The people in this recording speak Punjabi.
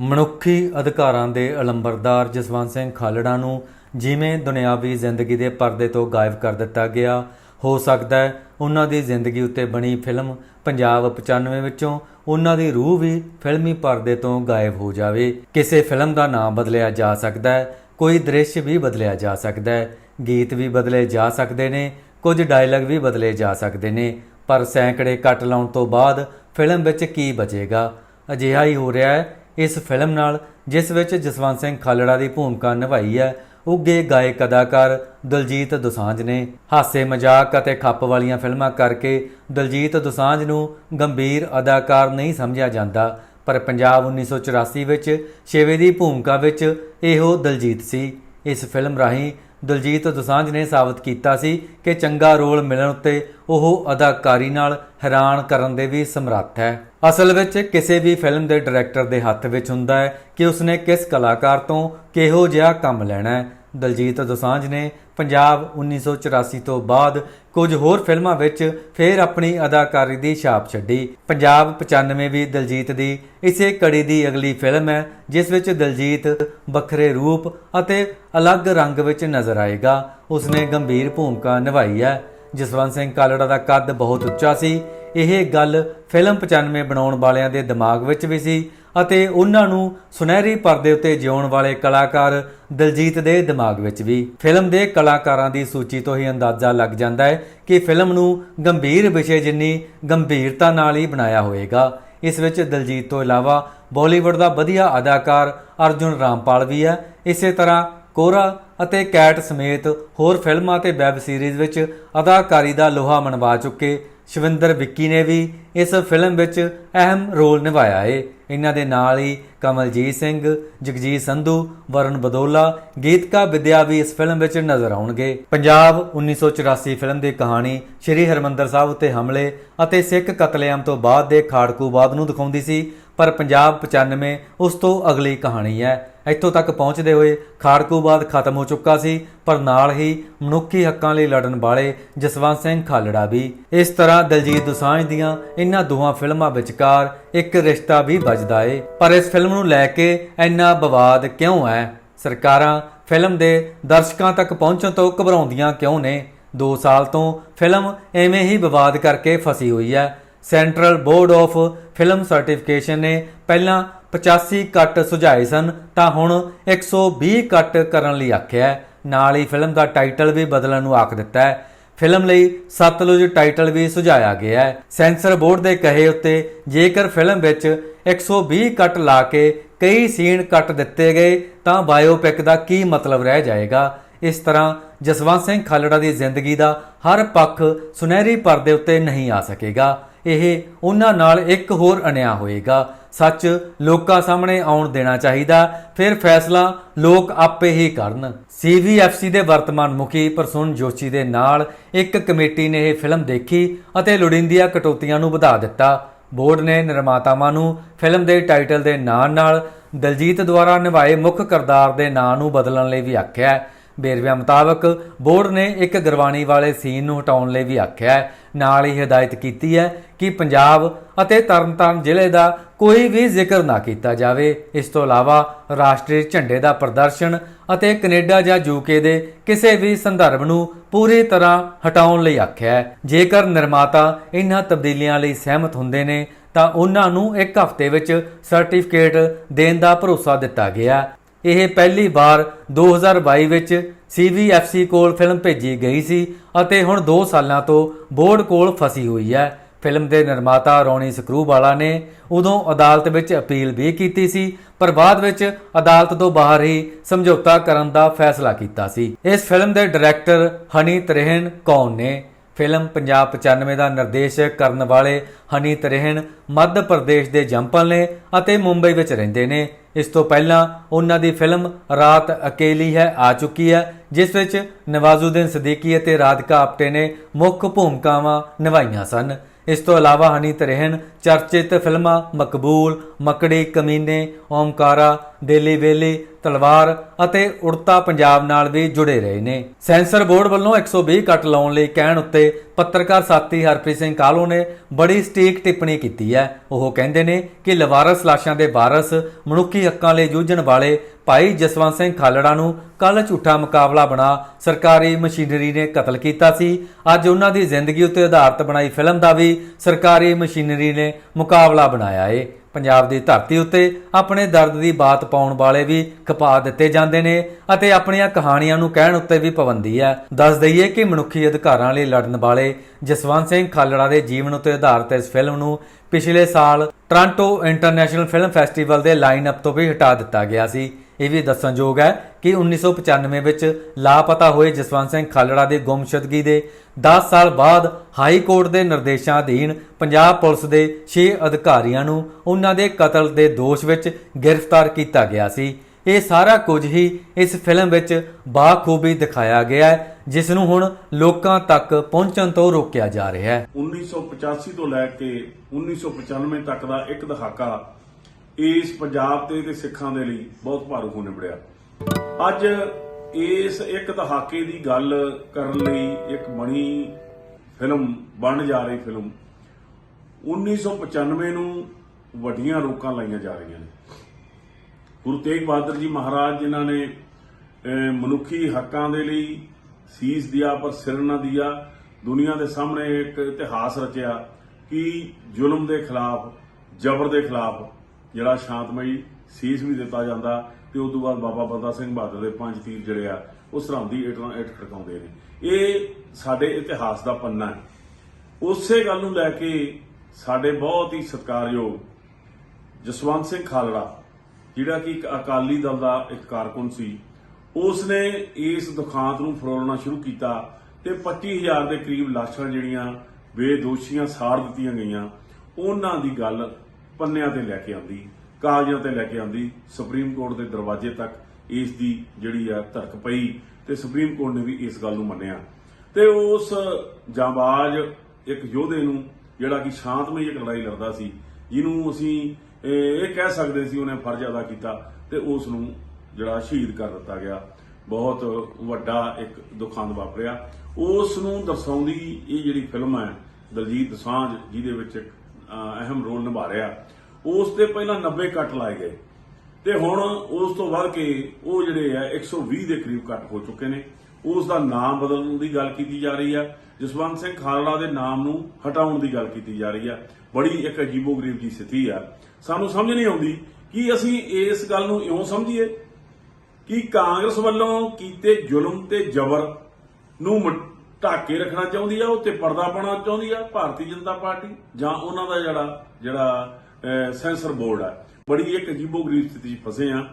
ਮਨੁੱਖੀ ਅਧਿਕਾਰਾਂ ਦੇ ਅਲੰਬਰਦਾਰ ਜਸਵੰਤ ਸਿੰਘ ਖਾਲੜਾ ਨੂੰ ਜਿਵੇਂ ਦੁਨਿਆਵੀ ਜ਼ਿੰਦਗੀ ਦੇ ਪਰਦੇ ਤੋਂ ਗਾਇਬ ਕਰ ਦਿੱਤਾ ਗਿਆ, ਹੋ ਸਕਦਾ ਹੈ ਉਹਨਾਂ ਦੀ ਜ਼ਿੰਦਗੀ ਉੱਤੇ ਬਣੀ ਫਿਲਮ ਪੰਜਾਬ 95 ਵਿੱਚੋਂ ਉਹਨਾਂ ਦੀ ਰੂਹ ਵੀ ਫਿਲਮੀ ਪਰਦੇ ਤੋਂ ਗਾਇਬ ਹੋ ਜਾਵੇ। ਕਿਸੇ ਫਿਲਮ ਦਾ ਨਾਮ ਬਦਲਿਆ ਜਾ ਸਕਦਾ ਹੈ, ਕੋਈ ਦ੍ਰਿਸ਼ ਵੀ ਬਦਲਿਆ ਜਾ ਸਕਦਾ ਹੈ, ਗੀਤ ਵੀ ਬਦਲੇ ਜਾ ਸਕਦੇ ਨੇ, ਕੁਝ ਡਾਇਲੌਗ ਵੀ ਬਦਲੇ ਜਾ ਸਕਦੇ ਨੇ, ਪਰ ਸੈਂਕੜੇ ਕੱਟ ਲਾਉਣ ਤੋਂ ਬਾਅਦ ਫਿਲਮ ਵਿੱਚ ਕੀ ਬਚੇਗਾ? ਅਜਿਹਾ ਹੀ ਹੋ ਰਿਹਾ ਹੈ ਇਸ ਫਿਲਮ ਨਾਲ, ਜਿਸ ਵਿੱਚ ਜਸਵੰਤ ਸਿੰਘ ਖਾਲੜਾ ਦੀ ਭੂਮਿਕਾ ਨਿਭਾਈ ਹੈ ਉੱਗੇ ਗਾਇਕ ਅਦਾਕਾਰ ਦਲਜੀਤ ਦੋਸਾਂਝ ਨੇ। ਹਾਸੇ ਮਜ਼ਾਕ ਅਤੇ ਖੱਪ ਵਾਲੀਆਂ ਫਿਲਮਾਂ ਕਰਕੇ ਦਲਜੀਤ ਦੋਸਾਂਝ ਨੂੰ ਗੰਭੀਰ ਅਦਾਕਾਰ ਨਹੀਂ ਸਮਝਿਆ ਜਾਂਦਾ, ਪਰ ਪੰਜਾਬ 1984 ਵਿੱਚ ਛੇਵੇਂ ਦੀ ਭੂਮਿਕਾ ਵਿੱਚ ਇਹੋ ਦਲਜੀਤ ਸੀ। ਇਸ ਫਿਲਮ ਰਾਹੀਂ ਦਲਜੀਤ ਦੋਸਾਂਝ ਨੇ ਸਾਬਤ ਕੀਤਾ ਸੀ ਕਿ ਚੰਗਾ ਰੋਲ ਮਿਲਣ ਉੱਤੇ ਉਹ ਅਦਾਕਾਰੀ ਨਾਲ ਹੈਰਾਨ ਕਰਨ ਦੇ ਵੀ ਸਮਰੱਥ ਹੈ। ਅਸਲ ਵਿੱਚ ਕਿਸੇ ਵੀ ਫਿਲਮ ਦੇ ਡਾਇਰੈਕਟਰ ਦੇ ਹੱਥ ਵਿੱਚ ਹੁੰਦਾ ਹੈ ਕਿ ਉਸਨੇ ਕਿਸ ਕਲਾਕਾਰ ਤੋਂ ਕਿਹੋ ਜਿਹਾ ਕੰਮ ਲੈਣਾ ਹੈ। ਦਲਜੀਤ ਦੋਸਾਂਝ ਨੇ ਪੰਜਾਬ 1984 ਤੋਂ ਬਾਅਦ ਕੁਝ ਹੋਰ ਫਿਲਮਾਂ ਵਿੱਚ ਫੇਰ ਆਪਣੀ ਅਦਾਕਾਰੀ ਦੀ ਛਾਪ ਛੱਡੀ। ਪੰਜਾਬ 95 ਵੀ ਦਲਜੀਤ ਦੀ, ਇਸੇ ਕੜੀ ਦੀ ਅਗਲੀ ਫਿਲਮ ਹੈ, ਜਿਸ ਵਿੱਚ ਦਲਜੀਤ ਵੱਖਰੇ ਰੂਪ ਅਤੇ ਅਲੱਗ ਰੰਗ ਵਿੱਚ ਨਜ਼ਰ ਆਏਗਾ। ਉਸਨੇ ਗੰਭੀਰ ਭੂਮਿਕਾ ਨਿਭਾਈ ਹੈ। ਜਸਵੰਤ ਸਿੰਘ ਕਾਲੜਾ ਦਾ ਕੱਦ ਬਹੁਤ ਉੱਚਾ ਸੀ। ਇਹ ਗੱਲ ਫਿਲਮ 95 ਬਣਾਉਣ ਵਾਲਿਆਂ ਦੇ ਦਿਮਾਗ ਵਿੱਚ ਵੀ ਸੀ ਅਤੇ ਉਹਨਾਂ ਨੂੰ ਸੁਨਹਿਰੀ ਪਰਦੇ ਉੱਤੇ ਜਿਉਣ ਵਾਲੇ ਕਲਾਕਾਰ ਦਲਜੀਤ ਦੇ ਦਿਮਾਗ ਵਿੱਚ ਵੀ। ਫਿਲਮ ਦੇ ਕਲਾਕਾਰਾਂ ਦੀ ਸੂਚੀ ਤੋਂ ਹੀ ਅੰਦਾਜ਼ਾ ਲੱਗ ਜਾਂਦਾ ਹੈ ਕਿ ਫਿਲਮ ਨੂੰ ਗੰਭੀਰ ਵਿਸ਼ੇ ਜਿੰਨੀ ਗੰਭੀਰਤਾ ਨਾਲ ਹੀ ਬਣਾਇਆ ਹੋਵੇਗਾ। ਇਸ ਵਿੱਚ ਦਲਜੀਤ ਤੋਂ ਇਲਾਵਾ ਬਾਲੀਵੁੱਡ ਦਾ ਵਧੀਆ ਅਦਾਕਾਰ ਅਰਜੁਨ ਰਾਮਪਾਲ ਵੀ ਹੈ। ਇਸੇ ਤਰ੍ਹਾਂ ਕੋਰਾ ਅਤੇ ਕੈਟ ਸਮੇਤ ਹੋਰ ਫਿਲਮਾਂ ਤੇ ਵੈਬ ਸੀਰੀਜ਼ ਵਿੱਚ ਅਦਾਕਾਰੀ ਦਾ ਲੋਹਾ ਮਨਵਾ ਚੁੱਕੇ ਸ਼ਵਿੰਦਰ ਵਿੱਕੀ ਨੇ ਵੀ ਇਸ ਫਿਲਮ ਵਿੱਚ ਅਹਿਮ ਰੋਲ ਨਿਭਾਇਆ ਏ। ਇਹਨਾਂ ਦੇ ਨਾਲ ਹੀ ਕਮਲਜੀਤ ਸਿੰਘ, ਜਗਜੀਤ ਸੰਧੂ ਵਰਨ ਬਦੋਲਾ, ਗੀਤਕਾ ਵਿਦਿਆ ਵੀ ਇਸ ਫਿਲਮ ਵਿੱਚ ਨਜ਼ਰ ਆਉਣਗੇ। ਪੰਜਾਬ 1984 ਫਿਲਮ ਦੀ ਕਹਾਣੀ ਸ਼੍ਰੀ ਹਰਮੰਦਰ ਸਾਹਿਬ ਉੱਤੇ ਹਮਲੇ ਅਤੇ ਸਿੱਖ ਕਤਲੇਆਮ ਤੋਂ ਬਾਅਦ ਦੇ ਖਾੜਕੂਵਾਦ ਨੂੰ ਦਿਖਾਉਂਦੀ ਸੀ। ਪਰ ਪੰਜਾਬ 95 ਉਸ ਤੋਂ ਅਗਲੀ ਕਹਾਣੀ ਹੈ। ਇੱਥੋਂ ਤੱਕ ਪਹੁੰਚਦੇ ਹੋਏ ਖਾੜਕੂਵਾਦ ਖਤਮ ਹੋ ਚੁੱਕਾ ਸੀ, ਪਰ ਨਾਲ ਹੀ ਮਨੁੱਖੀ ਹੱਕਾਂ ਲਈ ਲੜਨ ਵਾਲੇ ਜਸਵੰਤ ਸਿੰਘ ਖਾਲੜਾ ਵੀ। ਇਸ ਤਰ੍ਹਾਂ ਦਲਜੀਤ ਦੁਸਾਂਝ ਦੀਆਂ ਇਹਨਾਂ ਦੋਹਾਂ ਫਿਲਮਾਂ ਵਿਚਕਾਰ ਇੱਕ ਰਿਸ਼ਤਾ ਵੀ ਵੱਜਦਾ ਏ। ਪਰ ਇਸ ਫਿਲਮ ਨੂੰ ਲੈ ਕੇ ਇੰਨਾ ਵਿਵਾਦ ਕਿਉਂ ਹੈ? ਸਰਕਾਰਾਂ ਫਿਲਮ ਦੇ ਦਰਸ਼ਕਾਂ ਤੱਕ ਪਹੁੰਚਣ ਤੋਂ ਘਬਰਾਉਂਦੀਆਂ ਕਿਉਂ ਨੇ? 2 ਸਾਲ ਤੋਂ ਫਿਲਮ ਐਵੇਂ ਹੀ ਵਿਵਾਦ ਕਰਕੇ ਫਸੀ ਹੋਈ ਹੈ। Central board of film certification ਨੇ ਪਹਿਲਾਂ 85 ਕੱਟ ਸੁਝਾਏ ਸਨ, ਤਾਂ ਹੁਣ 120 ਕੱਟ ਕਰਨ ਲਈ ਆਖਿਆ ਨਾਲ ਹੀ ਫਿਲਮ ਦਾ ਟਾਈਟਲ ਵੀ ਬਦਲਣ ਨੂੰ ਆਖ ਦਿੱਤਾ ਹੈ। ਫਿਲਮ ਲਈ ਸਤਲੁਜ ਟਾਈਟਲ ਵੀ ਸੁਝਾਇਆ ਗਿਆ ਹੈ। ਸੈਂਸਰ ਬੋਰਡ ਦੇ ਕਹੇ ਉੱਤੇ ਜੇਕਰ ਫਿਲਮ ਵਿੱਚ 120 ਕੱਟ ਲਾ ਕੇ ਕਈ ਸੀਨ ਕੱਟ ਦਿੱਤੇ ਗਏ, ਤਾਂ ਬਾਇਓਪਿਕ ਦਾ ਕੀ ਮਤਲਬ ਰਹਿ ਜਾਏਗਾ? ਇਸ ਤਰ੍ਹਾਂ ਜਸਵੰਤ ਸਿੰਘ ਖਾਲੜਾ ਦੀ ਜ਼ਿੰਦਗੀ ਦਾ ਹਰ ਪੱਖ ਸੁਨਹਿਰੀ ਪਰਦੇ ਉੱਤੇ ਨਹੀਂ ਆ ਸਕੇਗਾ। ਇਹ ਉਹਨਾਂ ਨਾਲ ਇੱਕ ਹੋਰ ਅਨਿਆ ਹੋਏਗਾ। ਸੱਚ ਲੋਕਾਂ ਸਾਹਮਣੇ ਆਉਣ ਦੇਣਾ ਚਾਹੀਦਾ। ਫਿਰ ਫੈਸਲਾ ਲੋਕ ਆਪੇ ਹੀ ਕਰਨ। ਸੀਵੀਐਫਸੀ ਦੇ ਵਰਤਮਾਨ ਮੁਖੀ ਪ੍ਰਸੁਨ ਜੋਸ਼ੀ ਦੇ ਨਾਲ ਇੱਕ ਕਮੇਟੀ ਨੇ ਇਹ ਫਿਲਮ ਦੇਖੀ ਅਤੇ ਲੋੜੀਂਦੀਆਂ ਕਟੌਤੀਆਂ ਨੂੰ ਵਧਾ ਦਿੱਤਾ। ਬੋਰਡ ਨੇ ਨਿਰਮਾਤਾਵਾਂ ਨੂੰ ਫਿਲਮ ਦੇ ਟਾਈਟਲ ਦੇ ਨਾਂ ਨਾਲ ਦਲਜੀਤ ਦੁਆਰਾ ਨਿਭਾਏ ਮੁੱਖ ਕਿਰਦਾਰ ਦੇ ਨਾਂ ਨੂੰ ਬਦਲਣ ਲਈ ਵੀ ਆਖਿਆ। ਹੈ ਵੇਰਵਿਆਂ ਮੁਤਾਬਕ, ਬੋਰਡ ਨੇ ਇੱਕ ਗਰਵਾਣੀ ਵਾਲੇ ਸੀਨ ਨੂੰ ਹਟਾਉਣ ਲਈ ਵੀ ਆਖਿਆ ਹੈ। ਨਾਲ ਹੀ ਹਦਾਇਤ ਕੀਤੀ ਹੈ ਕਿ ਪੰਜਾਬ ਅਤੇ ਤਰਨਤਾਰਨ ਜ਼ਿਲ੍ਹੇ ਦਾ ਕੋਈ ਵੀ ਜ਼ਿਕਰ ਨਾ ਕੀਤਾ ਜਾਵੇ। ਇਸ ਤੋਂ ਇਲਾਵਾ ਰਾਸ਼ਟਰੀ ਝੰਡੇ ਦਾ ਪ੍ਰਦਰਸ਼ਨ ਅਤੇ ਕੈਨੇਡਾ ਜਾਂ ਯੂਕੇ ਦੇ ਕਿਸੇ ਵੀ ਸੰਦਰਭ ਨੂੰ ਪੂਰੀ ਤਰ੍ਹਾਂ ਹਟਾਉਣ ਲਈ ਆਖਿਆ ਹੈ। ਜੇਕਰ ਨਿਰਮਾਤਾ ਇਹਨਾਂ ਤਬਦੀਲੀਆਂ ਲਈ ਸਹਿਮਤ ਹੁੰਦੇ ਨੇ, ਤਾਂ ਉਹਨਾਂ ਨੂੰ ਇੱਕ ਹਫ਼ਤੇ ਵਿੱਚ ਸਰਟੀਫਿਕੇਟ ਦੇਣ ਦਾ ਭਰੋਸਾ ਦਿੱਤਾ ਗਿਆ ਇਹ ਪਹਿਲੀ ਵਾਰ 2022 ਵਿੱਚ CVFC ਕੋਲ ਫਿਲਮ ਭੇਜੀ ਗਈ ਸੀ ਅਤੇ ਹੁਣ 2 ਸਾਲਾਂ ਤੋਂ ਬੋਰਡ ਕੋਲ ਫਸੀ ਹੋਈ ਹੈ। ਫਿਲਮ ਦੇ ਨਿਰਮਾਤਾ ਰੌਣੀ ਸਕਰੂਵਾਲਾ ਨੇ ਉਦੋਂ ਅਦਾਲਤ ਵਿੱਚ ਅਪੀਲ ਵੀ ਕੀਤੀ ਸੀ, ਪਰ ਬਾਅਦ ਵਿੱਚ ਅਦਾਲਤ ਤੋਂ ਬਾਹਰ ਹੀ ਸਮਝੌਤਾ ਕਰਨ ਦਾ ਫੈਸਲਾ ਕੀਤਾ ਸੀ। ਇਸ ਫਿਲਮ ਦੇ ਡਾਇਰੈਕਟਰ ਹਨੀ ਤਰਹਿਣ ਕੌਣ ਨੇ? ਫਿਲਮ ਪੰਜਾਬ 95 ਦਾ ਨਿਰਦੇਸ਼ਕ ਕਰਨ ਵਾਲੇ ਹਨੀ ਤਰਹਿਣ ਮੱਧ ਪ੍ਰਦੇਸ਼ ਦੇ ਜੰਪਲ ਨੇ ਅਤੇ ਮੁੰਬਈ ਵਿੱਚ ਰਹਿੰਦੇ ਨੇ। ਇਸ ਤੋਂ ਪਹਿਲਾਂ ਉਹਨਾਂ ਦੀ ਫਿਲਮ ਰਾਤ ਅਕੇਲੀ ਹੈ, ਆ ਚੁੱਕੀ ਹੈ, ਜਿਸ ਵਿੱਚ ਨਵਾਜ਼ੁਦੀਨ ਸਦੀਕੀ ਅਤੇ ਰਾਧਿਕਾ ਆਪਟੇ ਨੇ ਮੁੱਖ ਭੂਮਿਕਾਵਾਂ ਨਿਭਾਈਆਂ ਸਨ। ਇਸ ਤੋਂ ਇਲਾਵਾ ਹਨੀ ਤਰਹਿਣ ਚਰਚਿਤ ਫਿਲਮਾਂ, ਮਕਬੂਲ, ਮਕੜੀ, ਕਮੀਨੇ, ਓਮਕਾਰਾ ਦੇਲੀ ਵੇਲੀ, ਤਲਵਾਰ ਅਤੇ ਉੜਤਾ ਪੰਜਾਬ ਨਾਲ ਵੀ ਜੁੜੇ ਰਹੇ ਨੇ। ਸੈਂਸਰ ਬੋਰਡ ਵੱਲੋਂ 120 ਕੱਟ ਲਾਉਣ ਲਈ ਕਹਿਣ ਉੱਤੇ ਪੱਤਰਕਾਰ ਸਾਥੀ ਹਰਪ੍ਰੀਤ ਸਿੰਘ ਕਾਲੋ ਨੇ ਬੜੀ ਸਟੀਕ ਟਿੱਪਣੀ ਕੀਤੀ ਹੈ। ਉਹ ਕਹਿੰਦੇ ਨੇ ਕਿ ਲਵਾਰਸ ਲਾਸ਼ਾਂ ਦੇ ਵਾਰਸ ਮਨੁੱਖੀ ਹੱਕਾਂ ਲਈ ਜੂਝਣ ਵਾਲੇ ਭਾਈ ਜਸਵੰਤ ਸਿੰਘ ਖਾਲੜਾ ਨੂੰ ਕੱਲ ਝੂਠਾ ਮੁਕਾਬਲਾ ਬਣਾ ਸਰਕਾਰੀ ਮਸ਼ੀਨਰੀ ਨੇ ਕਤਲ ਕੀਤਾ ਸੀ। ਅੱਜ ਉਹਨਾਂ ਦੀ ਜ਼ਿੰਦਗੀ ਉੱਤੇ ਆਧਾਰਿਤ ਬਣਾਈ ਫਿਲਮ ਦਾ ਵੀ ਸਰਕਾਰੀ ਮਸ਼ੀਨਰੀ ਨੇ ਮੁਕਾਬਲਾ ਬਣਾਇਆ ਏ। ਪੰਜਾਬ ਦੀ ਧਰਤੀ ਉੱਤੇ ਆਪਣੇ ਦਰਦ ਦੀ ਬਾਤ ਪਾਉਣ ਵਾਲੇ ਵੀ ਖਪਾ ਦਿੱਤੇ ਜਾਂਦੇ ਨੇ ਅਤੇ ਆਪਣੀਆਂ ਕਹਾਣੀਆਂ ਨੂੰ ਕਹਿਣ ਉੱਤੇ ਵੀ ਪਾਬੰਦੀ ਹੈ। ਦੱਸ ਦਈਏ ਕਿ ਮਨੁੱਖੀ ਅਧਿਕਾਰਾਂ ਲਈ ਲੜਨ ਵਾਲੇ ਜਸਵੰਤ ਸਿੰਘ ਖਾਲੜਾ ਦੇ ਜੀਵਨ ਉੱਤੇ ਆਧਾਰਿਤ ਇਸ ਫਿਲਮ ਨੂੰ ਪਿਛਲੇ ਸਾਲ ਟ੍ਰਾਂਟੋ ਇੰਟਰਨੈਸ਼ਨਲ ਫਿਲਮ ਫੈਸਟੀਵਲ ਦੇ ਲਾਈਨ ਅਪ ਤੋਂ ਵੀ ਹਟਾ ਦਿੱਤਾ ਗਿਆ ਸੀ। ਇਹ ਵੀ ਦੱਸਣਯੋਗ ਹੈ ਕਿ 1995 ਵਿੱਚ ਲਾਪਤਾ ਹੋਏ ਜਸਵੰਤ ਸਿੰਘ ਖਾਲੜਾ ਦੀ ਗੁੰਮਸ਼ੁਦਗੀ ਦੇ 10 ਸਾਲ ਬਾਅਦ ਹਾਈ ਕੋਰਟ ਦੇ ਨਿਰਦੇਸ਼ਾਂ ਅਧੀਨ ਪੰਜਾਬ ਪੁਲਿਸ ਦੇ 6 ਅਧਿਕਾਰੀਆਂ ਨੂੰ ਉਹਨਾਂ ਦੇ ਕਤਲ ਦੇ ਦੋਸ਼ ਵਿੱਚ ਗ੍ਰਿਫਤਾਰ ਕੀਤਾ ਗਿਆ ਸੀ। ਇਹ ਸਾਰਾ ਕੁਝ ਹੀ ਇਸ ਫਿਲਮ ਵਿੱਚ ਬਾਖੂਬੀ ਦਿਖਾਇਆ ਗਿਆ ਹੈ, ਜਿਸ ਨੂੰ ਹੁਣ ਲੋਕਾਂ ਤੱਕ ਪਹੁੰਚਣ ਤੋਂ ਰੋਕਿਆ ਜਾ ਰਿਹਾ ਹੈ। 1985 ਤੋਂ ਲੈ ਕੇ 1995 ਤੱਕ ਦਾ ਇੱਕ ਦਹਾਕਾ ਇਸ ਪੰਜਾਬ ਤੇ ਤੇ ਸਿੱਖਾਂ ਦੇ ਲਈ ਬਹੁਤ ਭਾਰੂ ਹੋ ਨਿਬੜਿਆ। ਅੱਜ ਇਸ ਇੱਕ ਦਹਾਕੇ ਦੀ ਗੱਲ ਕਰਨ ਲਈ ਇੱਕ ਬਣੀ ਫਿਲਮ, ਬਣ ਜਾ ਰਹੀ ਫਿਲਮ 1995 ਨੂੰ ਵੱਡੀਆਂ ਰੋਕਾਂ ਲਾਈਆਂ ਜਾ ਰਹੀਆਂ ਨੇ। ਗੁਰੂ ਤੇਗ ਬਹਾਦਰ ਜੀ ਮਹਾਰਾਜ, ਜਿਨ੍ਹਾਂ ਨੇ ਮਨੁੱਖੀ ਹੱਕਾਂ ਦੇ ਲਈ ਸੀਸ ਦਿਆ, ਪਰ ਸਿਰ ਨਾ ਦਿਆ, ਦੁਨੀਆ ਦੇ ਸਾਹਮਣੇ ਇੱਕ ਇਤਿਹਾਸ ਰਚਿਆ ਕਿ ਜ਼ੁਲਮ ਦੇ ਖਿਲਾਫ, ਜ਼ਬਰ ਦੇ ਖਿਲਾਫ ਜਿਹੜਾ ਸ਼ਾਂਤਮਈ ਸੀਸ ਵੀ ਦਿੱਤਾ ਜਾਂਦਾ ਤੇ ਉਸ ਤੋਂ ਬਾਅਦ ਬਾਬਾ ਬੰਦਾ ਸਿੰਘ ਬਹਾਦਰ ਦੇ ਪੰਜ ਤੀਰ ਜਿਹੜੇ ਆ ਉਹ ਸਰਹੰਦੀ ਇੱਟ ਨਾਲ ਖੜਕਾਉਂਦੇ ਨੇ। ਇਹ ਸਾਡੇ ਇਤਿਹਾਸ ਦਾ ਪੰਨਾ ਹੈ। ਉਸੇ ਗੱਲ ਨੂੰ ਲੈ ਕੇ ਸਾਡੇ ਬਹੁਤ ਹੀ ਸਤਿਕਾਰਯੋਗ ਜਸਵੰਤ ਸਿੰਘ ਖਾਲੜਾ, ਜਿਹੜਾ ਕਿ ਇੱਕ ਅਕਾਲੀ ਦਲ ਦਾ ਇੱਕ ਕਾਰਕੁਨ ਸੀ ਉਸ ਨੇ ਇਸ ਦੁਖਾਂਤ ਨੂੰ ਫਰੋਲਣਾ ਸ਼ੁਰੂ ਕੀਤਾ ਤੇ 25000 ਦੇ ਕਰੀਬ ਲਾਸ਼ਾਂ ਜਿਹੜੀਆਂ ਬੇਦੋਸ਼ੀਆਂ ਸਾੜ ਦਿੱਤੀਆਂ ਗਈਆਂ, ਉਹਨਾਂ ਦੀ ਗੱਲ ਪੰਨਿਆਂ ਤੇ ਲੈ ਕੇ ਆਉਂਦੀ ਕਾਗਜ਼ਾਂ ਤੇ ਲੈ ਕੇ ਆਉਂਦੀ ਸੁਪਰੀਮ ਕੋਰਟ ਦੇ ਦਰਵਾਜ਼ੇ ਤੱਕ ਇਸ ਦੀ ਜਿਹੜੀ ਆ ਧਰਕ ਪਈ ਤੇ ਸੁਪਰੀਮ ਕੋਰਟ ਨੇ ਵੀ ਇਸ ਗੱਲ ਨੂੰ ਮੰਨਿਆ। ਤੇ ਉਸ ਜਾਂਬਾਜ਼ ਇੱਕ ਯੋਧੇ ਨੂੰ ਜਿਹੜਾ ਕਿ ਸ਼ਾਂਤਮਈ ਇੱਕ ਲੜਾਈ ਲੜਦਾ ਸੀ ਜਿਹਨੂੰ ਅਸੀਂ ਇਹ ਕਹਿ ਸਕਦੇ ਸੀ ਉਹਨੇ ਫਰਜ਼ ਅਦਾ ਕੀਤਾ ਤੇ ਉਸ ਨੂੰ ਜਿਹੜਾ ਸ਼ਹੀਦ ਕਰ ਦਿੱਤਾ ਗਿਆ। ਬਹੁਤ ਵੱਡਾ ਇੱਕ ਦੁਖਾਂਤ ਵਾਪਰਿਆ। ਉਸ ਨੂੰ ਦਰਸਾਉਂਦੀ ਇਹ ਜਿਹੜੀ ਫਿਲਮ ਹੈ ਦਲਜੀਤ ਦੋਸਾਂਝ ਜਿਹਦੇ ਵਿੱਚ ਇੱਕ, ਅਹਿਮ ਰੋਲ ਨਿਭਾ ਰਿਹਾ। ਉਸ ਤੇ ਪਹਿਲਾਂ 90 ਕੱਟ ਲਾਏ ਗਏ। ਤੇ ਹੁਣ ਉਸ ਤੋਂ ਵੱਧ ਕੇ ਉਹ ਜਿਹੜੇ ਆ 120 ਦੇ ਕਰੀਬ ਕੱਟ ਹੋ ਚੁੱਕੇ ਨੇ। ਉਸ ਦਾ ਨਾਮ ਬਦਲਣ ਦੀ ਗੱਲ ਕੀਤੀ ਜਾ ਰਹੀ ਆ। ਜਸਵੰਤ ਸਿੰਘ ਖਾਲੜਾ ਦੇ ਨਾਮ ਨੂੰ ਹਟਾਉਣ ਦੀ ਗੱਲ ਕੀਤੀ ਜਾ ਰਹੀ ਆ। ਬੜੀ ਇੱਕ ਅਜੀਬੋ-ਗਰੀਬ ਜੀ ਸਥਿਤੀ ਆ। ਸਾਨੂੰ ਸਮਝ ਨਹੀਂ ਆਉਂਦੀ ਕਿ ਅਸੀਂ ਇਸ ਗੱਲ ਨੂੰ ਇਉਂ ਸਮਝੀਏ ਕਿ ਕਾਂਗਰਸ ਵੱਲੋਂ ਕੀਤੇ ਜ਼ੁਲਮ ਤੇ ਜ਼ਬਰ ਨੂੰ ਢਾਕੇ ਰੱਖਣਾ ਚਾਹੁੰਦੀ ਆ, ਉਹ ਤੇ ਪਰਦਾ ਪਾਉਣਾ ਚਾਹੁੰਦੀ ਆ, ਭਾਰਤੀ ਜਨਤਾ ਪਾਰਟੀ ਜਾਂ ਉਹਨਾਂ ਦਾ ਜਿਹੜਾ ਜਿਹੜਾ ਸੈਂਸਰ ਬੋਰਡ ਆ। ਬੜੀ ਇੱਕ ਅਜੀਬੋ-ਗਰੀਬ ਸਥਿਤੀ 'ਚ ਫਸੇ ਆ।